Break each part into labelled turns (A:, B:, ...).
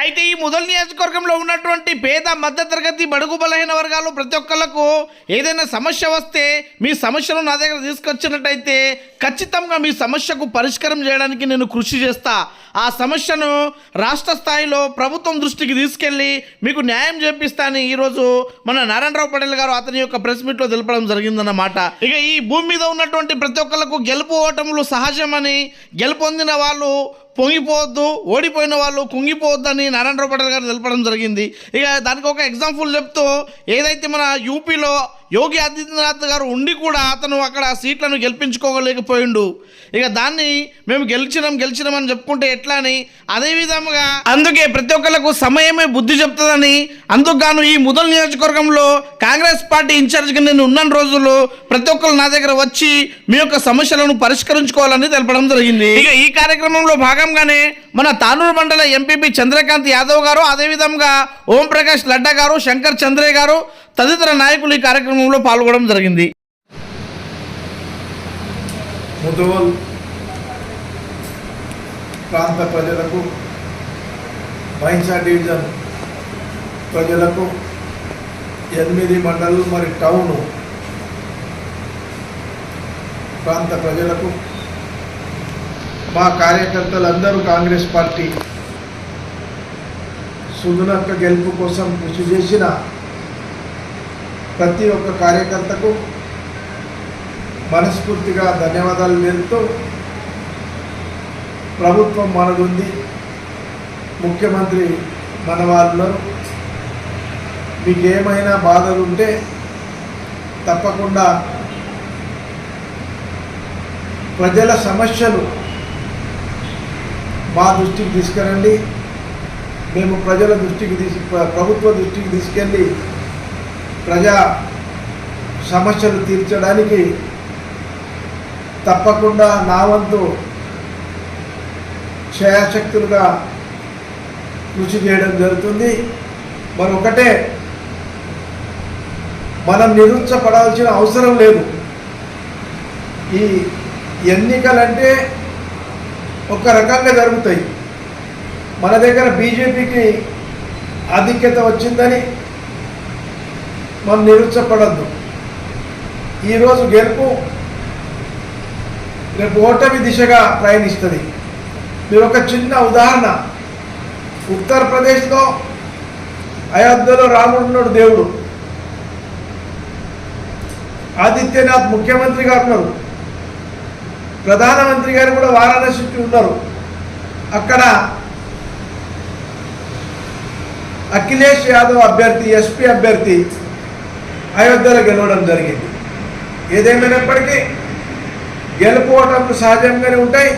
A: అయితే ఈ ముదల్ నియోజకవర్గంలో ఉన్నటువంటి పేద మధ్యతరగతి బడుగు బలహీన వర్గాలు ప్రతి ఒక్కళ్ళకు ఏదైనా సమస్య వస్తే మీ సమస్యను నా దగ్గర తీసుకొచ్చినట్టయితే ఖచ్చితంగా మీ సమస్యకు పరిష్కారం చేయడానికి నేను కృషి చేస్తా. ఆ సమస్యను రాష్ట్ర స్థాయిలో ప్రభుత్వం దృష్టికి తీసుకెళ్ళి మీకు న్యాయం చేపిస్తానని ఈరోజు మన నారాయణరావు పటేల్ గారు అతని యొక్క ప్రెస్ మీట్లో తెలపడం జరిగిందన్నమాట. ఇక ఈ భూమి మీద ఉన్నటువంటి ప్రతి ఒక్కళ్ళకు గెలుపు ఓటములు సహజమని గెలుపొందిన వాళ్ళు పొంగిపోవద్దు ఓడిపోయిన వాళ్ళు కుంగిపోవద్దని నారాయణరావు పటేల్ గారు తెలపడం జరిగింది. ఇక దానికి ఒక ఎగ్జాంపుల్ చెప్తూ ఏదైతే మన యూపీలో యోగి ఆదిత్యనాథ్ గారు ఉండి కూడా అతను అక్కడ సీట్లను గెలిపించుకోలేకపోయిండు. ఇక దాన్ని మేము గెలిచినాం గెలిచినాం అని చెప్పుకుంటే ఎట్లా అని? అదేవిధంగా అందుకే ప్రతి ఒక్కరికి సమయమే బుద్ధి చెప్తుందని అందుకు గాను ఈ ముదల్ నియోజకవర్గంలో కాంగ్రెస్ పార్టీ ఇన్ఛార్జ్గా నేను ఉన్న రోజుల్లో ప్రతి ఒక్కరు నా దగ్గర వచ్చి మీ యొక్క సమస్యలను పరిష్కరించుకోవాలని తెలపడం జరిగింది. ఇక ఈ కార్యక్రమంలో భాగంగానే మన తానూరు మండల ఎంపీపీ చంద్రకాంత్ యాదవ్ గారు అదేవిధంగా ఓం ప్రకాష్ లడ్డా గారు శంకర్ చంద్రయ్య గారు తదితర నాయకులు ఈ కార్యక్రమంలో పాల్గొనడం జరిగింది.
B: ముదోల్ ప్రాంత ప్రజలకు మైన్సా డివిజన్ ప్రజలకు ఎనిమిది మండలు మరి టౌను ప్రాంత ప్రజలకు మా కార్యకర్తలందరూ కాంగ్రెస్ పార్టీ సుదునక్క గెలుపు కోసం కృషి చేసిన ప్రతి ఒక్క కార్యకర్తకు మనస్ఫూర్తిగా ధన్యవాదాలు తెలుపుతూ ప్రభుత్వం మనదుంది ముఖ్యమంత్రి మన వాళ్ళు మీకేమైనా బాధలు ఉంటే తప్పకుండా ప్రజల సమస్యలు మా దృష్టికి తీసుకురండి. మేము ప్రజల దృష్టికి తీసు ప్రభుత్వ దృష్టికి తీసుకెళ్ళి ప్రజా సమస్యలు తీర్చడానికి తప్పకుండా నా వంతు క్షయాశక్తులుగా కృషి చేయడం జరుగుతుంది. మరి ఒకటే మనం నిరుత్సపడాల్సిన అవసరం లేదు. ఈ ఎన్నికలంటే ఒక రకంగా జరుగుతాయి. మన దగ్గర బీజేపీకి ఆధిక్యత వచ్చిందని మనం నిరుత్సపడద్దు ఈరోజు గెలుపు రేపు ఓటమి దిశగా ప్రయాణిస్తుంది. మీరు ఒక చిన్న ఉదాహరణ. ఉత్తరప్రదేశ్లో అయోధ్యలో రాముడున్నాడు దేవుడు. ఆదిత్యనాథ్ ముఖ్యమంత్రి గారు ఉన్నారు. ప్రధానమంత్రి గారు కూడా వారాణసి ఉన్నారు. అక్కడ అఖిలేష్ యాదవ్ అభ్యర్థి ఎస్పీ అభ్యర్థి అయోధ్యలో గెలవడం జరిగింది. ఏదేమైనప్పటికీ గెలుపు ఓటములు సహజంగానే ఉంటాయి.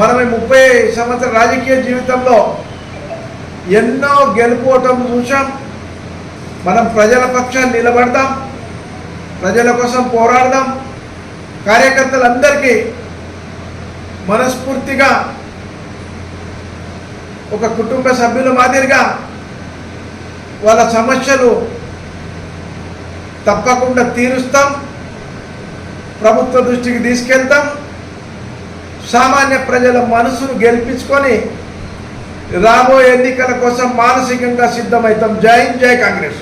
B: మనం ముప్పై సంవత్సర రాజకీయ జీవితంలో ఎన్నో గెలుపు ఓటములు చూసాం మనం ప్రజల పక్షాన్ని నిలబడదాం ప్రజల కోసం పోరాడదాం. కార్యకర్తలందరికీ మనస్ఫూర్తిగా ఒక కుటుంబ సభ్యుల మాదిరిగా వాళ్ళ సమస్యలు తప్పకుండా తీరుస్తాం. ప్రభుత్వ దృష్టికి తీసుకెళ్తాం. సామాన్య ప్రజల మనసును గెలిపించుకొని రాబోయే ఎన్నికల కోసం మానసికంగా సిద్ధమవుతాం. జై హింద్, జై కాంగ్రెస్.